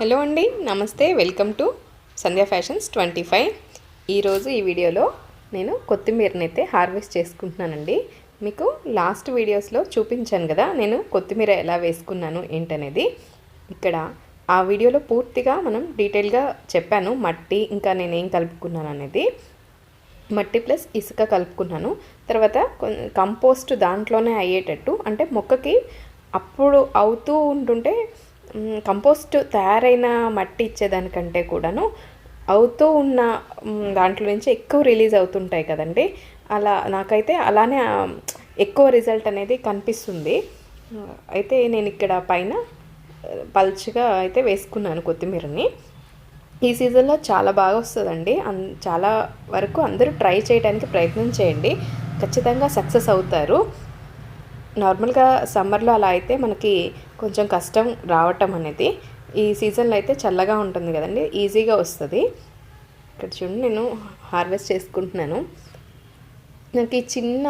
Hello అండి నమస్తే welcome to Sandhya fashions twenty five. ఈరోజు ఈ వీడియోలో నేను కొత్తిమీరని అయితే హార్వెస్ట్ చేసుకుంటున్నానండి. మీకు లాస్ట్ వీడియోస్లో చూపించాను కదా నేను కొత్తిమీర ఎలా వేసుకున్నాను ఏంటనేది. ఇక్కడ ఆ వీడియోలో పూర్తిగా మనం డీటెయిల్గా చెప్పాను మట్టి ఇంకా నేను ఏం కలుపుకున్నాను అనేది. మట్టి ప్లస్ ఇసుక కలుపుకున్నాను. తర్వాత కంపోస్ట్ దాంట్లోనే అయ్యేటట్టు అంటే మొక్కకి అప్పుడు అవుతూ ఉంటుంటే కంపోస్ట్ తయారైన మట్టి ఇచ్చేదానికంటే కూడాను అవుతూ ఉన్న దాంట్లో నుంచి ఎక్కువ రిలీజ్ అవుతుంటాయి కదండి. అలా నాకైతే అలానే ఎక్కువ రిజల్ట్ అనేది కనిపిస్తుంది. అయితే నేను ఇక్కడ పైన పల్చగా అయితే వేసుకున్నాను కొత్తిమీరని. ఈ సీజన్లో చాలా బాగా వస్తుందండి. అన్ చాలా వరకు అందరూ ట్రై చేయడానికి ప్రయత్నం చేయండి. ఖచ్చితంగా సక్సెస్ అవుతారు. నార్మల్గా సమ్మర్లో అలా అయితే మనకి కొంచెం కష్టం రావటం అనేది ఈ సీజన్లో అయితే చల్లగా ఉంటుంది కదండి ఈజీగా వస్తుంది. ఇక్కడ చూడండి నేను హార్వెస్ట్ చేసుకుంటున్నాను. నాకు ఈ చిన్న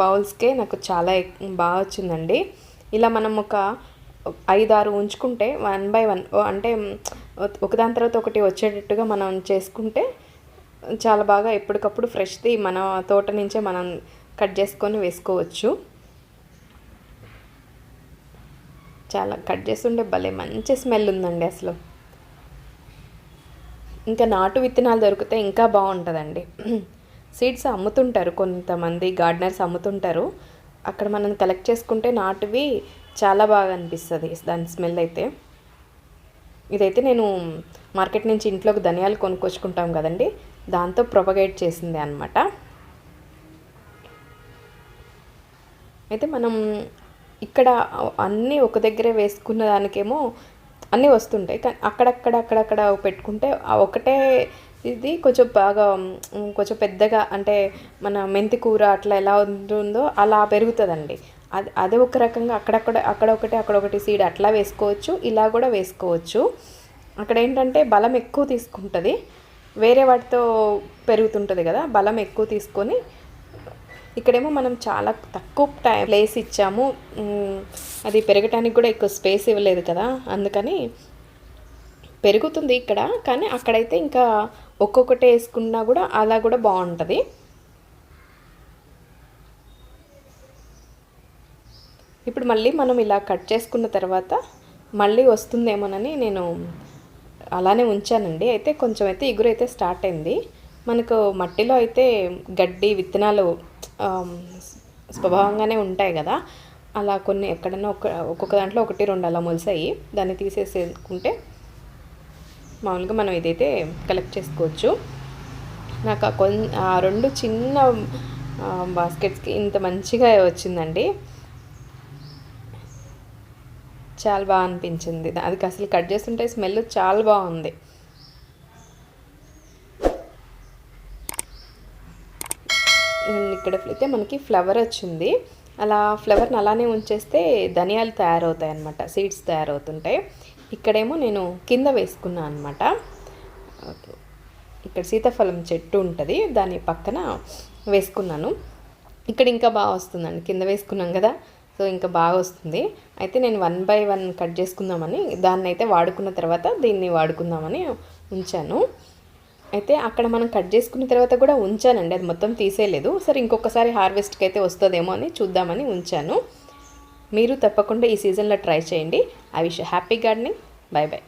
బౌల్స్కే నాకు చాలా బాగా వచ్చిందండి. ఇలా మనం ఒక ఐదారు ఉంచుకుంటే వన్ బై వన్ అంటే ఒకదాని తర్వాత ఒకటి వచ్చేటట్టుగా మనం చేసుకుంటే చాలా బాగా ఎప్పటికప్పుడు ఫ్రెష్ది మన తోట నుంచే మనం కట్ చేసుకొని వేసుకోవచ్చు. చాలా కట్ చేస్తుండే భలే మంచి స్మెల్ ఉందండి అసలు. ఇంకా నాటు విత్తనాలు దొరికితే ఇంకా బాగుంటుందండి. సీడ్స్ అమ్ముతుంటారు కొంతమంది గార్డెనర్స్ అమ్ముతుంటారు. అక్కడ మనం కలెక్ట్ చేసుకుంటే నాటువి చాలా బాగా అనిపిస్తుంది దాని స్మెల్ అయితే. ఇదైతే నేను మార్కెట్ నుంచి ఇంట్లోకి ధనియాలు కొనుక్కొచ్చుకుంటాం కదండి దాంతో ప్రొపగేట్ చేసింది అనమాట అయితే మనం ఇక్కడ అన్నీ ఒక దగ్గరే వేసుకున్న దానికేమో అన్నీ వస్తుంటాయి. కానీ అక్కడక్కడ అక్కడక్కడ పెట్టుకుంటే ఒకటే ఇది కొంచెం బాగా కొంచెం పెద్దగా అంటే మన మెంతి కూర అట్లా ఎలా ఉంటుందో అలా పెరుగుతుందండి. అది అదే ఒక రకంగా అక్కడక్కడ అక్కడ ఒకటి అక్కడ ఒకటి సీడ్ అట్లా వేసుకోవచ్చు ఇలా కూడా వేసుకోవచ్చు. అక్కడ ఏంటంటే బలం ఎక్కువ తీసుకుంటుంది. వేరే వాటితో పెరుగుతుంటుంది కదా బలం ఎక్కువ తీసుకొని ఇక్కడేమో మనం చాలా తక్కువ టైం ప్లేస్ ఇచ్చాము. అది పెరగటానికి కూడా ఎక్కువ స్పేస్ ఇవ్వలేదు కదా. అందుకని పెరుగుతుంది ఇక్కడ. కానీ అక్కడైతే ఇంకా ఒక్కొక్కటి వేసుకున్నా కూడా అలా కూడా బాగుంటుంది. ఇప్పుడు మళ్ళీ మనం ఇలా కట్ చేసుకున్న తర్వాత మళ్ళీ వస్తుందేమోనని నేను అలానే ఉంచానండి. అయితే కొంచెం అయితే ఇగురు అయితే స్టార్ట్ అయింది. మనకు మట్టిలో అయితే గడ్డి విత్తనాలు స్వభావంగానే ఉంటాయి కదా. అలా కొన్ని ఎక్కడన్నా ఒక ఒక్కొక్క దాంట్లో ఒకటి రెండు అలా మొలిసాయి. దాన్ని తీసేసేసుకుంటే మామూలుగా మనం ఇదైతే కలెక్ట్ చేసుకోవచ్చు. నాకు ఆ కొన్ని ఆ రెండు చిన్న బాస్కెట్స్కి ఇంత మంచిగా వచ్చిందండి. చాలా బాగా అనిపించింది. అది అసలు కట్ చేస్తుంటే స్మెల్ చాలా బాగుంది. ఇక్కడ అయితే మనకి ఫ్లవర్ వచ్చింది. అలా ఫ్లవర్ని అలానే ఉంచేస్తే ధనియాలు తయారవుతాయి అనమాట సీడ్స్ తయారవుతుంటాయి. ఇక్కడేమో నేను కింద వేసుకున్నాను అనమాట ఇక్కడ సీతాఫలం చెట్టు ఉంటుంది దాని పక్కన వేసుకున్నాను. ఇక్కడ ఇంకా బాగా వస్తుందండి కింద వేసుకున్నాం కదా సో ఇంకా బాగా వస్తుంది. అయితే నేను వన్ బై వన్ కట్ చేసుకుందామని దాన్ని అయితే వాడుకున్న తర్వాత దీన్ని వాడుకుందామని ఉంచాను. అయితే అక్కడ మనం కట్ చేసుకున్న తర్వాత కూడా ఉంచానండి. అది మొత్తం తీసేయలేదు. సరే ఇంకొకసారి హార్వెస్ట్కి అయితే వస్తుందేమో అని చూద్దామని ఉంచాను. మీరు తప్పకుండా ఈ సీజన్లో ట్రై చేయండి. I wish happy gardening. Bye bye